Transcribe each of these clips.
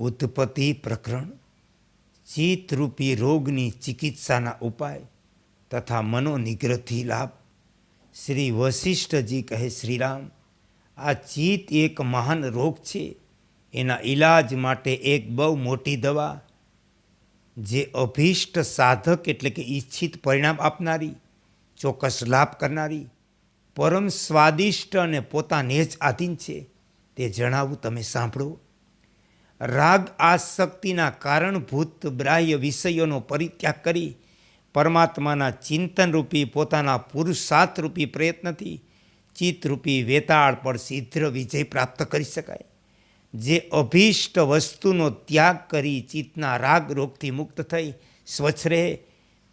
ઉત્પત્તિ પ્રકરણ ચિત્તરૂપી રોગની ચિકિત્સાના ઉપાય તથા મનોનિગ્રહથી લાભ. શ્રી વશિષ્ઠજી કહે, શ્રીરામ, આ ચિત્ત એક મહાન રોગ છે. એના ઈલાજ માટે એક બહુ મોટી દવા, જે અભિષ્ટ સાધક એટલે કે ઈચ્છિત પરિણામ આપનારી, ચોક્કસ લાભ કરનારી, પરમ સ્વાદિષ્ટ અને પોતાને જ આધીન છે. તે જણાવું, તમે સાંભળો. રાગ આસક્તિના કારણભૂત બાહ્ય વિષયોનો પરિત્યાગ કરી પરમાત્માના ચિંતનરૂપી પોતાના પુરુષાર્થરૂપી પ્રયત્નથી ચિત્તરૂપી વેતાળ પર શીઘ્ર વિજય પ્રાપ્ત કરી શકાય. જે અભિષ્ટ વસ્તુનો ત્યાગ કરી ચિત્તના રાગ રોગથી મુક્ત થઈ સ્વચ્છ રહે,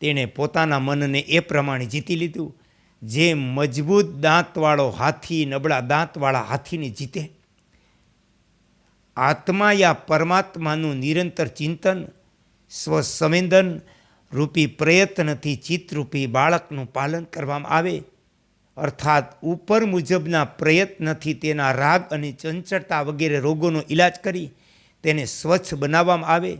તેણે પોતાના મનને એ પ્રમાણે જીતી લીધું. જે મજબૂત દાંતવાળો હાથી નબળા દાંતવાળા હાથીને જીતે. આત્મા યા પરમાત્માનું નિરંતર ચિંતન, સ્વસંવેદન રૂપી પ્રયત્નથી ચિત્તરૂપી બાળકનું પાલન કરવામાં આવે. અર્થાત ઉપર મુજબના પ્રયત્નથી તેના રાગ અને ચંચળતા વગેરે રોગોનો ઈલાજ કરી તેને સ્વચ્છ બનાવવામાં આવે.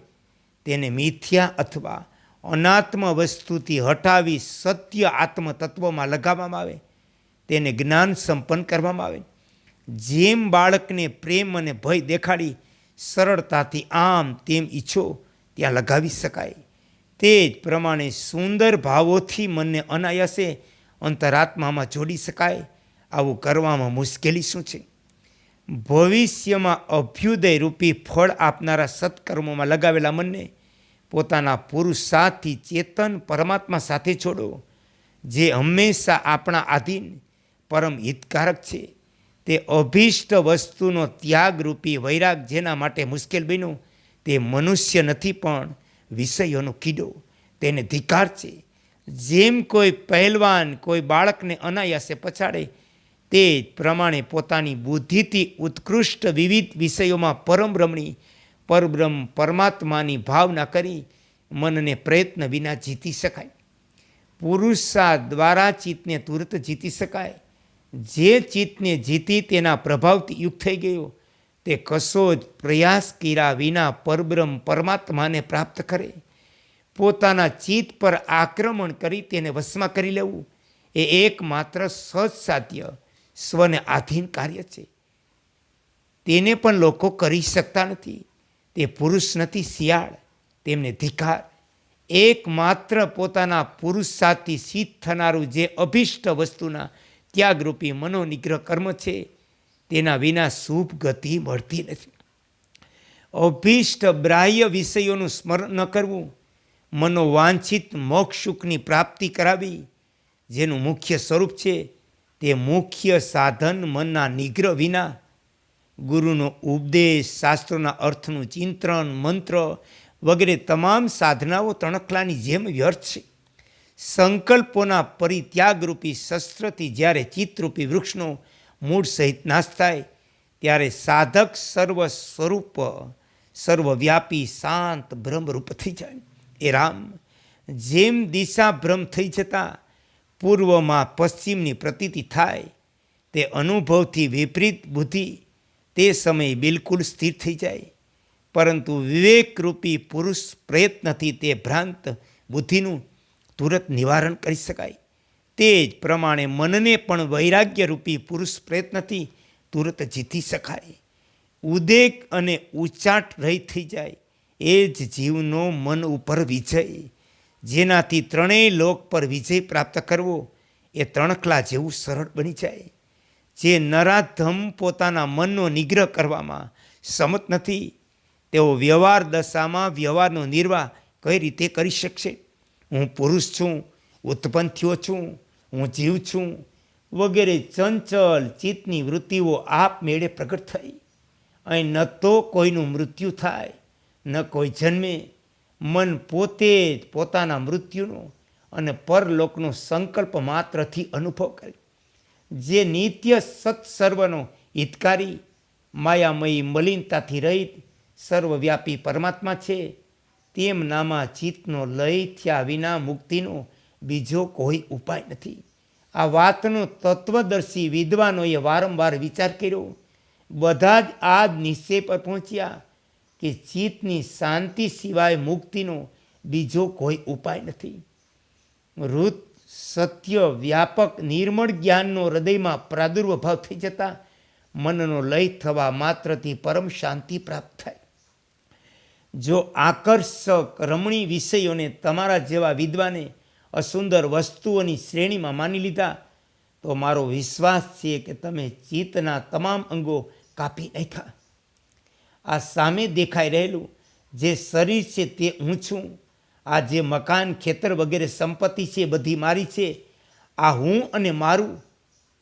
તેને મિથ્યા અથવા અનાત્મ વસ્તુથી હટાવી સત્ય આત્મ તત્વમાં લગાવવામાં આવે. તેને જ્ઞાન સંપન્ન કરવામાં આવે. જેમ બાળકને પ્રેમ અને ભય દેખાડી સરળતાથી આમ તેમ ઈચ્છો ત્યાં લગાવી શકાય. તે જ પ્રમાણે સુંદર ભાવોથી મનને અનાયાસે અંતરાત્મામાં જોડી શકાય. આવું કરવામાં મુશ્કેલી શું છે? ભવિષ્યમાં અભ્યુદય રૂપી ફળ આપનારા સત્કર્મોમાં લગાવેલા મનને પોતાના પુરુષાર્થથી ચેતન પરમાત્મા સાથે છોડો જે હંમેશા આપણા આધીન પરમ હિતકારક છે. તે અભિષ્ટ વસ્તુનો ત્યાગરૂપી વૈરાગ જેના માટે મુશ્કેલ બન્યું, તે મનુષ્ય નથી પણ વિષયોનો કીડો. તેને ધિકાર છે. જેમ કોઈ પહેલવાન કોઈ બાળકને અનાયાસે પછાડે, તે પ્રમાણે પોતાની બુદ્ધિથી ઉત્કૃષ્ટ વિવિધ વિષયોમાં પરમ રમણી, પરબ્રહ્મ પરમાત્માની ભાવના કરી મનને પ્રયત્ન વિના જીતી શકાય. પુરુષા દ્વારા ચિત્તને તુરત જીતી શકાય. જે ચિત્તને જીતી તેના પ્રભાવથી યુક્ત થઈ ગયો, તે કશો જ પ્રયાસ કર્યા વિના પરબ્રહ્મ પરમાત્માને પ્રાપ્ત કરે. પોતાના ચિત્ત પર આક્રમણ કરી તેને વશમાં કરી લેવું, એ એકમાત્ર સજ સાધ્ય સ્વને આધીન કાર્ય છે. તેને પણ લોકો કરી શકતા નથી. તે પુરુષ નથી, શિયાળ, તેમને ધિકાર. એકમાત્ર પોતાના પુરુષ સાથી સિદ્ધ થનારું જે અભિષ્ટ વસ્તુના ત્યાગરૂપી મનોનિગ્રહ કર્મ છે, તેના વિના શુભ ગતિ મળતી નથી. અભિષ્ટ બ્રાહ્ય વિષયોનું સ્મરણ ન કરવું, મનોવાંછિત મોક્ષ સુખની પ્રાપ્તિ કરાવી, જેનું મુખ્ય સ્વરૂપ છે, તે મુખ્ય સાધન મનના નિગ્રહ વિના. ગુરુનો ઉપદેશ, શાસ્ત્રોના અર્થનું ચિંતન, મંત્ર વગેરે તમામ સાધનાઓ તણખલાની જેમ વ્યર્થ છે. સંકલ્પોના પરિત્યાગરૂપી શસ્ત્રથી જ્યારે ચિત્તરૂપી વૃક્ષનો મૂળ સહિત નાશ થાય, ત્યારે સાધક સર્વ સ્વરૂપ સર્વવ્યાપી, શાંત ભ્રમરૂપ થઈ જાય. એ રામ જેમ દિશા ભ્રમ થઈ જતાં, પૂર્વમાં પશ્ચિમની પ્રતીતિ થાય, તે અનુભવથી વિપરીત બુદ્ધિ તે સમયે બિલકુલ સ્થિર થઈ જાય. પરંતુ વિવેકરૂપી પુરુષ પ્રયત્નથી તે ભ્રાંત બુદ્ધિનું તુરત નિવારણ કરી શકાય. તે જ પ્રમાણે મનને પણ વૈરાગ્યરૂપી પુરુષ પ્રયત્નથી તુરત જીતી શકાય. ઉદેક અને ઉચાટ રહી થઈ જાય. એ જ જીવનો મન ઉપર વિજય. જેનાથી ત્રણેય લોક પર વિજય પ્રાપ્ત કરવો એ તણખલા જેવું સરળ બની જાય. જે નરાધમ પોતાના મનનો નિગ્રહ કરવામાં સમત નથી, તેઓ વ્યવહાર દશામાં વ્યવહારનો નિર્વાહ કઈ રીતે કરી શકશે? હું પુરુષ છું, ઉત્પન્ન થયો છું, હું જીવ છું, વગેરે ચંચલ, ચિત્તની વૃત્તિઓ આપમેળે પ્રગટ થઈ. અહીં ન તો કોઈનું મૃત્યુ થાય, ન કોઈ જન્મે. મન પોતે જ પોતાના મૃત્યુનો અને પરલોકનો સંકલ્પ માત્રથી અનુભવ કરે. જે નિત્ય સત્સર્વનો હિતકારી, માયામયી મલિનતાથી રહિત, સર્વવ્યાપી પરમાત્મા છે તેમનામાં ચિત્તનો લય થયા વિના મુક્તિનો બીજો કોઈ ઉપાય નથી. આ વાતનો તત્વદર્શી વિદ્વાનોએ વારંવાર વિચાર કર્યો. બધા જ આ નિશ્ચય પર પહોંચ્યા કે ચિત્તની શાંતિ સિવાય મુક્તિનો બીજો કોઈ ઉપાય નથી. ઋત સત્ય વ્યાપક નિર્મળ જ્ઞાનનો હૃદયમાં પ્રાદુર્ભાવ થઈ જતા મનનો લય થવા માત્રથી પરમ શાંતિ પ્રાપ્ત થાય. જો આકર્ષક રમણી વિષયોને તમારા જેવા વિદ્વાને અસુંદર વસ્તુઓની શ્રેણીમાં માની લીધા, તો મારો વિશ્વાસ છે કે તમે ચિત્તના તમામ અંગો કાપી નાખ્યા આ સામે દેખાઈ રહેલું જે શરીર છે તે હું છું. આ જે મકાન, ખેતર વગેરે સંપત્તિ છે, બધી મારી છે. આ હું અને મારું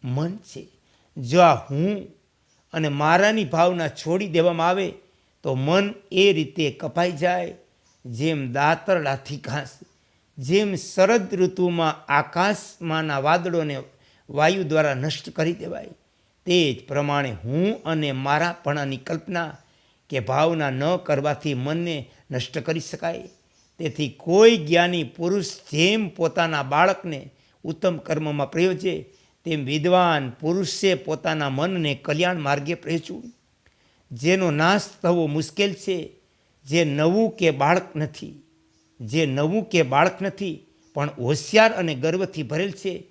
મન છે. જો આ હું અને મારાની ભાવના છોડી દેવામાં આવે તો મન એ રીતે કપાઈ જાય, જેમ દાતરડાથી ઘાસ, જેમ શરદ ઋતુમાં આકાશમાંના વાદળોને વાયુ દ્વારા નષ્ટ કરી દેવાય. તે જ પ્રમાણે હું અને મારાપણાની કલ્પના કે ભાવના ન કરવાથી મનને નષ્ટ કરી શકાય. તેથી કોઈ જ્ઞાની પુરુષ જેમ પોતાના બાળકને ઉત્તમ કર્મમાં પ્રયોજે, તેમ વિદ્વાન પુરુષે પોતાના મનને કલ્યાણ માર્ગે પ્રયોજવું. જેનો નાશ થવો મુશ્કેલ છે, જે નવું કે બાળક નથી. જે નવું કે બાળક નથી, પણ હોશિયાર અને ગર્વથી ભરેલ છે,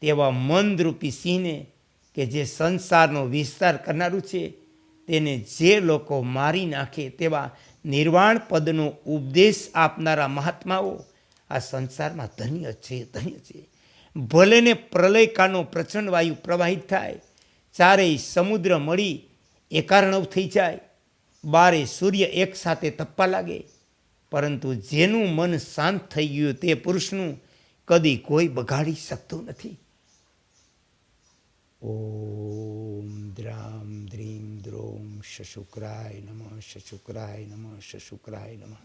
તેવા મંદરૂપી સિંહને કે જે સંસારનો વિસ્તાર કરનારું છે, તેને જે લોકો મારી નાખે તેવા નિર્વાણ પદનો ઉપદેશ આપનારા મહાત્માઓ, આ સંસારમાં ધન્ય છે ધન્ય છે. ભલેને પ્રલયકાનો પ્રચંડ વાયુ પ્રવાહિત થાય, ચારેય સમુદ્ર મળી એકારણવ થઈ જાય. બારે સૂર્ય એક સાથે તપવા લાગે. પરંતુ જેનું મન શાંત થઈ ગયું તે પુરુષનું કદી કોઈ બગાડી શકતું નથી. ઓમ દ્રામ દ્રીમ દ્રોમ શશુક્રાય નમઃ શશુક્રાય નમઃ શશુક્રાય નમઃ.